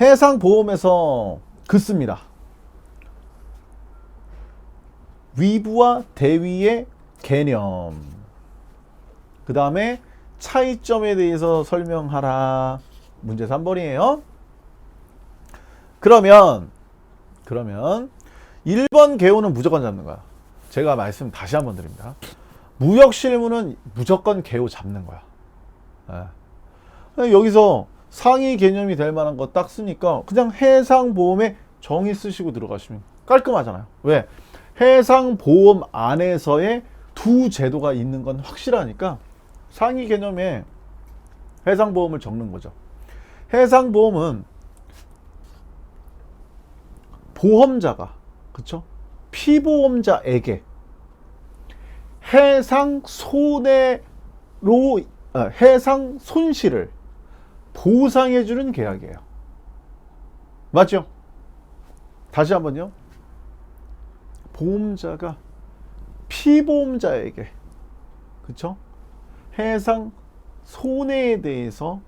해상보험에서 긋습니다. 위부와 대위의 개념. 그 다음에 차이점에 대해서 설명하라. 문제 3번이에요. 그러면, 그러면 1번 개요는 무조건 잡는 거야. 제가 말씀 다시 한번 드립니다. 무역 실무는 무조건 개요 잡는 거야. 예. 여기서 상위 개념이 될 만한 거 딱 쓰니까 그냥 해상보험에 정의 쓰시고 들어가시면 깔끔하잖아요. 왜? 해상보험 안에서의 두 제도가 있는 건 확실하니까 상위 개념에 해상보험을 적는 거죠. 해상보험은 보험자가 그쵸? 피보험자에게 해상 손해로 아, 해상 손실을 보상해주는 계약이에요. 맞죠? 다시 한번요. 보험자가 피보험자에게 그쵸? 해상 손해에 대해서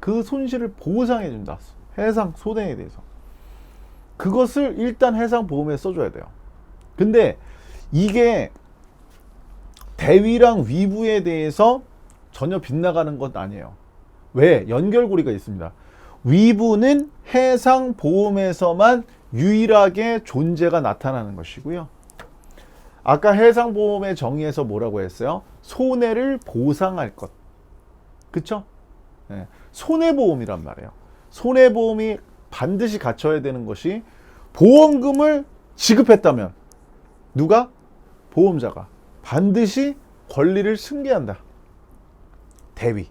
그 손실을 보상해준다. 해상 손해에 대해서. 그것을 일단 해상 보험에 써줘야 돼요. 근데 이게 대위랑 위부에 대해서 전혀 빗나가는 것 아니에요. 왜? 연결고리가 있습니다. 위부는 해상 보험에서만 유일하게 존재가 나타나는 것이고요. 아까 해상 보험의 정의에서 뭐라고 했어요? 손해를 보상할 것. 그쵸? 네. 손해보험이란 말이에요. 손해보험이 반드시 갖춰야 되는 것이 보험금을 지급했다면 누가? 보험자가 반드시 권리를 승계한다. 대위.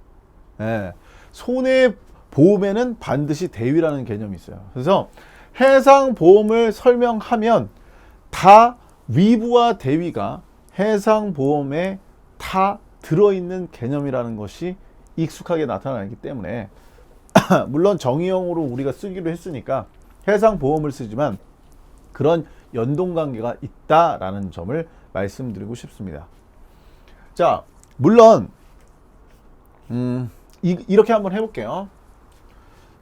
예. 손해 보험에는 반드시 대위라는 개념이 있어요. 그래서 해상 보험을 설명하면 다 위부와 대위가 해상 보험에 다 들어있는 개념이라는 것이 익숙하게 나타나기 때문에 물론 정의용으로 우리가 쓰기로 했으니까 해상 보험을 쓰지만 그런 연동 관계가 있다라는 점을 말씀드리고 싶습니다. 자, 물론 음, 이, 이렇게 한번 해볼게요.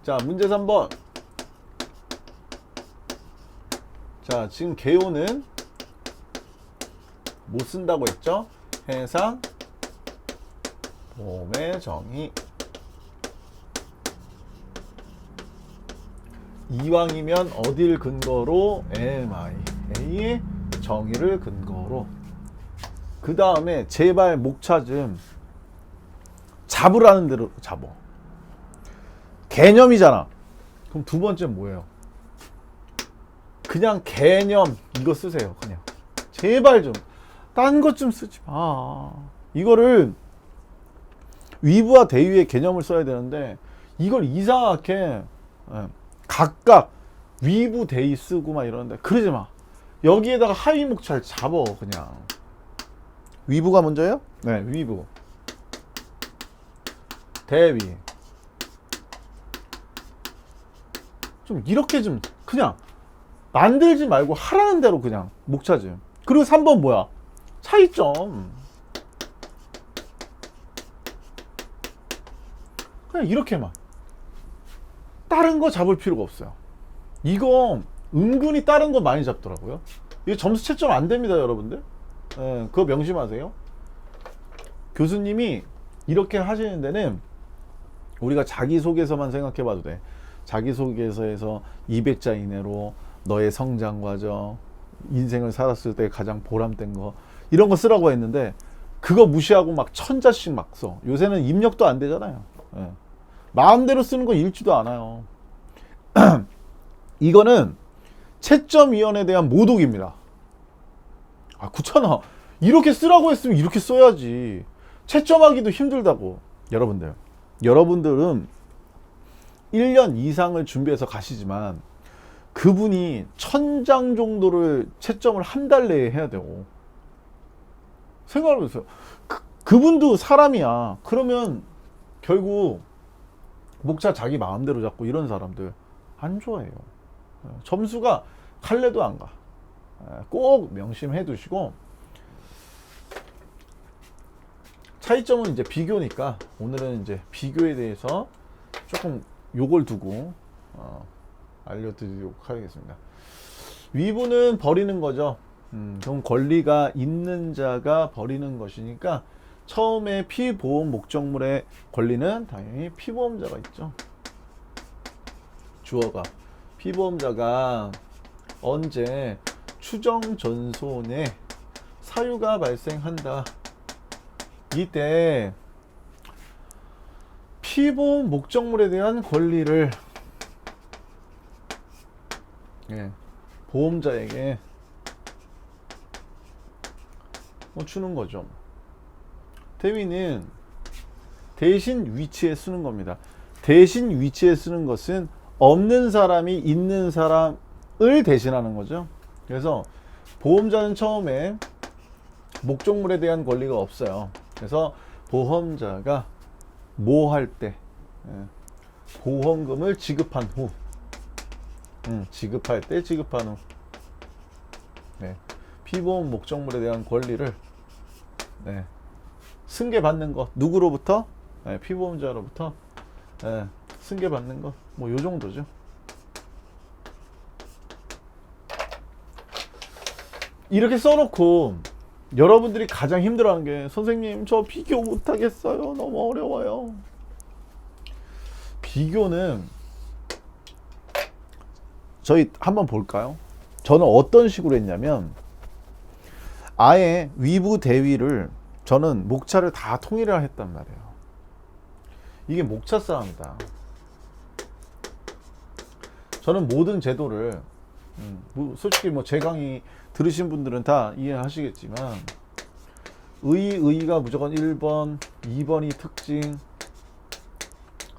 자, 문제 3번. 자, 지금 개요는 못 쓴다고 했죠? 해상 보험의 정의 이왕이면 어딜 근거로 MIA의 정의를 근거로 그 다음에 제발 목차 좀 잡으라는 대로 잡어. 개념이잖아. 그럼 두 번째 뭐예요? 그냥 개념 이거 쓰세요 그냥. 제발 좀 딴 것 좀 쓰지 마. 이거를 위부와 대위의 개념을 써야 되는데 이걸 이상하게 예, 각각 위부 대위 쓰고 막 이러는데 그러지 마. 여기에다가 하위 목차를 잡어 그냥. 위부가 먼저예요? 네 위부 대위. 좀 이렇게 좀 그냥 만들지 말고 하라는 대로 그냥 목차 좀 그리고 3번 뭐야? 차이점. 그냥 이렇게만 다른 거 잡을 필요가 없어요. 이거 은근히 다른 거 많이 잡더라고요. 이거 점수 채점 안 됩니다 여러분들. 예, 그거 명심하세요. 교수님이 이렇게 하시는 데는 우리가 자기소개서만 생각해 봐도 돼 자기소개서에서 200자 이내로 너의 성장 과정 인생을 살았을 때 가장 보람된 거 이런 거 쓰라고 했는데 그거 무시하고 막 천자씩 막 써. 요새는 입력도 안 되잖아요. 예. 마음대로 쓰는 거 읽지도 않아요. 이거는 채점위원에 대한 모독입니다. 아, 그렇잖아. 이렇게 쓰라고 했으면 이렇게 써야지. 채점하기도 힘들다고. 여러분들. 여러분들은 1년 이상을 준비해서 가시지만 그분이 천장 정도를 채점을 한 달 내에 해야 되고 생각을 해보세요. 그, 그분도 사람이야. 그러면 결국 목차 자기 마음대로 잡고 이런 사람들 안 좋아해요. 점수가 칼레도 안 가. 꼭 명심해 두시고 차이점은 이제 비교니까 오늘은 이제 비교에 대해서 조금 요걸 두고 어, 알려드리도록 하겠습니다. 위부는 버리는 거죠. 음, 권리가 있는 자가 버리는 것이니까 처음에 피보험 목적물의 권리는 당연히 피보험자가 있죠. 주어가 피보험자가 언제 추정 전손에 사유가 발생한다. 이때 피보험 목적물에 대한 권리를 예, 보험자에게 뭐 주는 거죠. 대위는 대신 위치에 쓰는 겁니다. 대신 위치에 쓰는 것은 없는 사람이 있는 사람을 대신하는 거죠. 그래서 보험자는 처음에 목적물에 대한 권리가 없어요. 그래서 보험자가 뭐할 때, 예, 보험금을 지급한 후, 음, 지급할 때 지급한 후, 네, 피보험 목적물에 대한 권리를 네, 승계받는 것 누구로부터? 네, 피보험자로부터 네, 승계받는 것뭐 요 정도죠. 이렇게 써놓고 여러분들이 가장 힘들어하는 게 선생님 저 비교 못하겠어요. 너무 어려워요. 비교는 저희 한번 볼까요? 저는 어떤 식으로 했냐면 아예 위부 대위를 저는 목차를 다 통일을 했단 말이에요. 이게 목차 싸움이다. 저는 모든 제도를 음, 뭐 솔직히 뭐 제 강의 들으신 분들은 다 이해하시겠지만 의 의가 무조건 1번, 2번이 특징,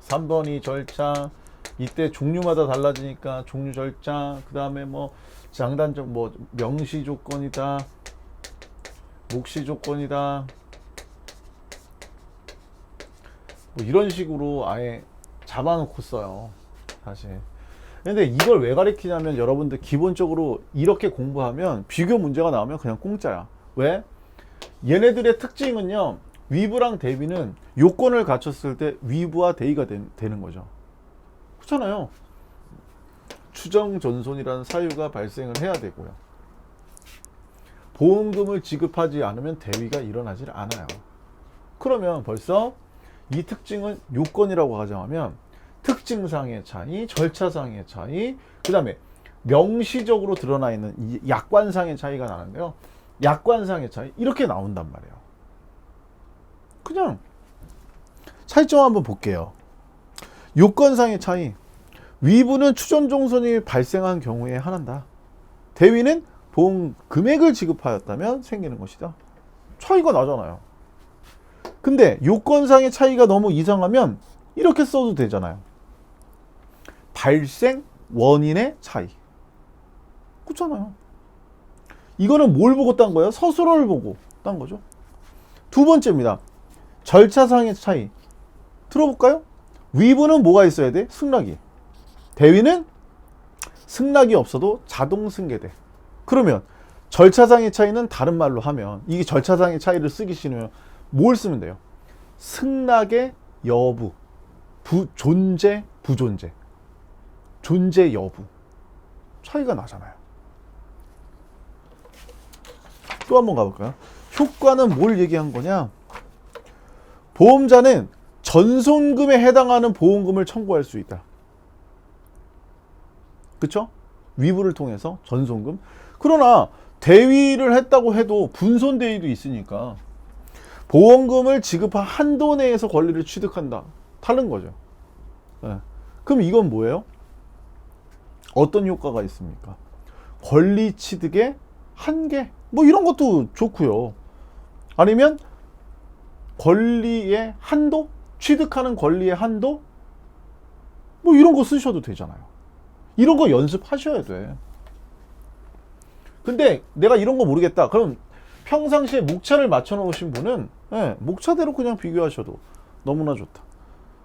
3번이 절차, 이때 종류마다 달라지니까 종류 절차, 그 다음에 뭐 장단점 뭐 명시 조건이다, 묵시 조건이다, 뭐 이런 식으로 아예 잡아놓고 써요. 사실. 근데 이걸 왜 가리키냐면 여러분들 기본적으로 이렇게 공부하면 비교 문제가 나오면 그냥 공짜야. 왜? 얘네들의 특징은요. 위부랑 대비는 요건을 갖췄을 때 위부와 대의가 되, 는 거죠. 그렇잖아요. 추정 전손이라는 사유가 발생을 해야 되고요. 보험금을 지급하지 않으면 대위가 일어나질 않아요. 그러면 벌써 이 특징은 요건이라고 가정하면 특징상의 차이, 절차상의 차이, 그 다음에 명시적으로 드러나 있는 이 약관상의 차이가 나는데요. 약관상의 차이 이렇게 나온단 말이에요. 그냥 차이점 한번 볼게요. 요건상의 차이. 위부는 추전 종선이 발생한 경우에 하나다. 대위는 보험 금액을 지급하였다면 생기는 것이다. 차이가 나잖아요. 근데 요건상의 차이가 너무 이상하면 이렇게 써도 되잖아요. 발생 원인의 차이. 그렇잖아요. 이거는 뭘 보고 딴 거예요? 서술어를 보고 딴 거죠. 두 번째입니다. 절차상의 차이. 들어볼까요? 위부는 뭐가 있어야 돼? 승낙이. 대위는 승낙이 없어도 자동 승계돼. 그러면 절차상의 차이는 다른 말로 하면 이게 절차상의 차이를 쓰기 싫으면 뭘 쓰면 돼요? 승낙의 여부, 부, 존재, 부존재. 존재 여부. 차이가 나잖아요. 또 한번 가볼까요? 효과는 뭘 얘기한 거냐? 보험자는 전손금에 해당하는 보험금을 청구할 수 있다. 그쵸? 위부를 통해서 전손금. 그러나 대위를 했다고 해도 분손 대위도 있으니까 보험금을 지급한 한도 내에서 권리를 취득한다. 다른 거죠. 네. 그럼 이건 뭐예요? 어떤 효과가 있습니까? 권리 취득의 한계. 뭐 이런 것도 좋고요. 아니면 권리의 한도? 취득하는 권리의 한도? 뭐 이런 거 쓰셔도 되잖아요. 이런 거 연습하셔야 돼. 근데 내가 이런 거 모르겠다. 그럼 평상시에 목차를 맞춰 놓으신 분은 예, 목차대로 그냥 비교하셔도 너무나 좋다.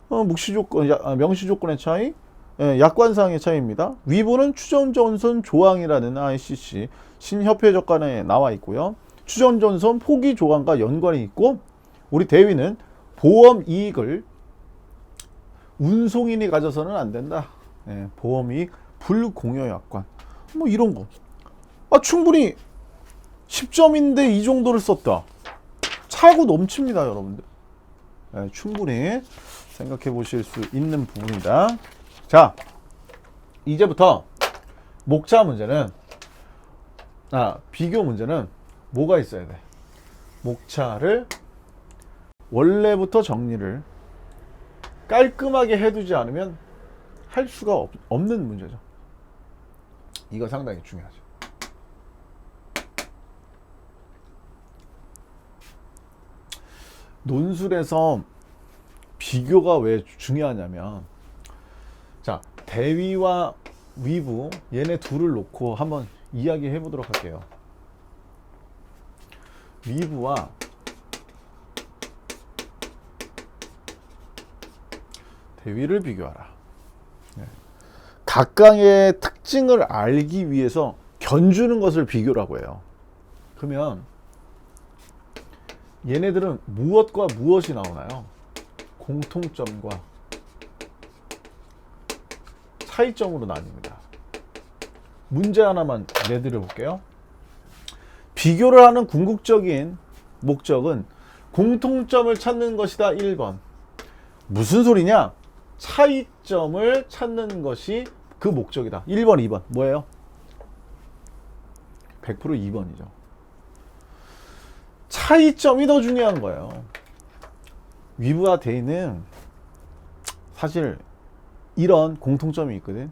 어, 묵시 조건, 야, 아, 명시 조건의 차이, 예, 약관상의 차이입니다. 위부는 추정전선 조항이라는 ICC 신협회 적간에 나와 있고요. 추정전선 포기 조항과 연관이 있고 우리 대위는 보험 이익을 운송인이 가져서는 안 된다. 예, 보험 이익 불공여 약관. 뭐 이런 거. 아, 충분히 10점인데 이 정도를 썼다. 차고 넘칩니다, 여러분들. 예, 충분히 생각해 보실 수 있는 부분이다. 자, 이제부터 목차 문제는 아, 비교 문제는 뭐가 있어야 돼? 목차를 원래부터 정리를 깔끔하게 해두지 않으면 할 수가 없, 없는 문제죠. 이거 상당히 중요하죠. 논술에서 비교가 왜 중요하냐면 자 대위와 위부 얘네 둘을 놓고 한번 이야기해 보도록 할게요. 위부와 대위를 비교하라. 네. 각각의 특징을 알기 위해서 견주는 것을 비교라고 해요. 그러면 얘네들은 무엇과 무엇이 나오나요? 공통점과 차이점으로 나뉩니다. 문제 하나만 내드려 볼게요. 비교를 하는 궁극적인 목적은 공통점을 찾는 것이다. 1번. 무슨 소리냐? 차이점을 찾는 것이 그 목적이다. 1번, 2번. 뭐예요? 100% 2번이죠. 차이점이 더 중요한 거예요. 위브와 데이는 사실 이런 공통점이 있거든.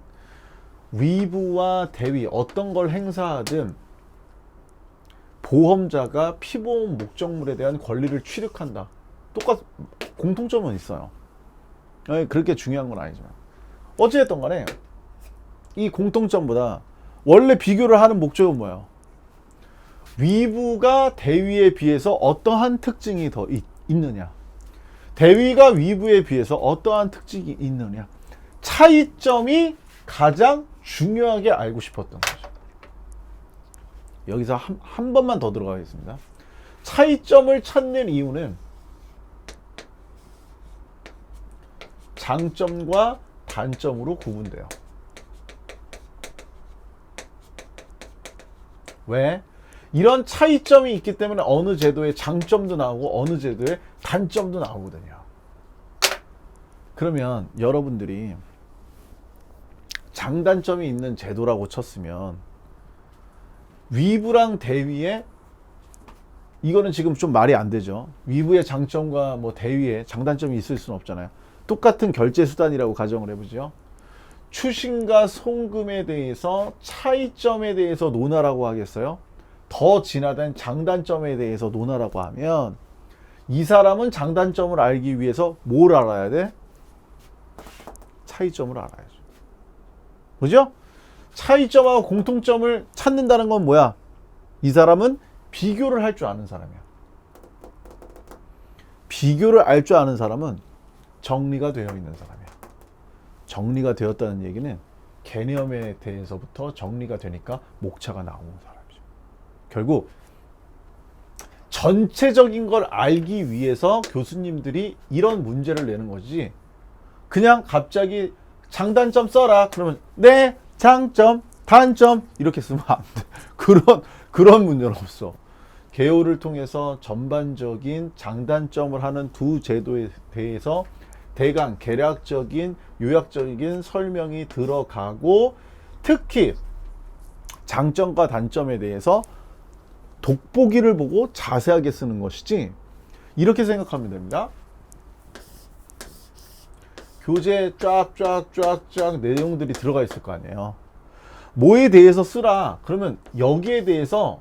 위브와 대위 어떤 걸 행사하든 보험자가 피보험 목적물에 대한 권리를 취득한다. 똑같 공통점은 있어요. 아니, 그렇게 중요한 건 아니지만 어찌됐든 간에 이 공통점보다 원래 비교를 하는 목적은 뭐예요? 위부가 대위에 비해서 어떠한 특징이 더 있, 있느냐? 대위가 위부에 비해서 어떠한 특징이 있느냐? 차이점이 가장 중요하게 알고 싶었던 거죠. 여기서 한, 한 번만 더 들어가겠습니다. 차이점을 찾는 이유는 장점과 단점으로 구분돼요. 왜? 이런 차이점이 있기 때문에 어느 제도의 장점도 나오고 어느 제도의 단점도 나오거든요. 그러면 여러분들이 장단점이 있는 제도라고 쳤으면 위부랑 대위에 이거는 지금 좀 말이 안 되죠. 위부의 장점과 뭐 대위의 장단점이 있을 수는 없잖아요. 똑같은 결제 수단이라고 가정을 해보죠. 추신과 송금에 대해서 차이점에 대해서 논하라고 하겠어요? 더 진화된 장단점에 대해서 논하라고 하면 이 사람은 장단점을 알기 위해서 뭘 알아야 돼? 차이점을 알아야죠. 그죠? 차이점하고 공통점을 찾는다는 건 뭐야? 이 사람은 비교를 할 줄 아는 사람이야. 비교를 알 줄 아는 사람은 정리가 되어 있는 사람이야. 정리가 되었다는 얘기는 개념에 대해서부터 정리가 되니까 목차가 나오는 사람이죠. 결국 전체적인 걸 알기 위해서 교수님들이 이런 문제를 내는 거지. 그냥 갑자기 장단점 써라. 그러면 네, 장점, 단점 이렇게 쓰면 안 돼. 그런 그런 문제는 없어. 개요를 통해서 전반적인 장단점을 하는 두 제도에 대해서 대강 개략적인 요약적인 설명이 들어가고 특히 장점과 단점에 대해서 돋보기를 보고 자세하게 쓰는 것이지 이렇게 생각하면 됩니다. 교재 쫙쫙쫙쫙 내용들이 들어가 있을 거 아니에요. 뭐에 대해서 쓰라. 그러면 여기에 대해서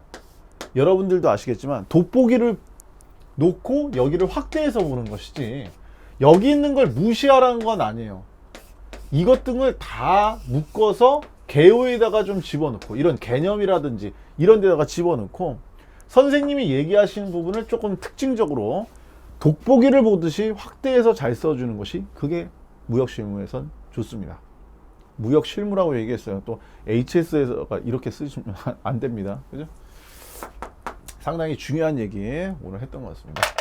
여러분들도 아시겠지만 돋보기를 놓고 여기를 확대해서 보는 것이지 여기 있는 걸 무시하라는 건 아니에요. 이것 등을 다 묶어서 개요에다가 좀 집어넣고 이런 개념이라든지 이런 데다가 집어넣고 선생님이 얘기하시는 부분을 조금 특징적으로 돋보기를 보듯이 확대해서 잘 써주는 것이 그게 무역 실무에선 좋습니다. 무역 실무라고 얘기했어요. 또 HS에서가 이렇게 쓰시면 안 됩니다. 그죠? 상당히 중요한 얘기 오늘 했던 것 같습니다.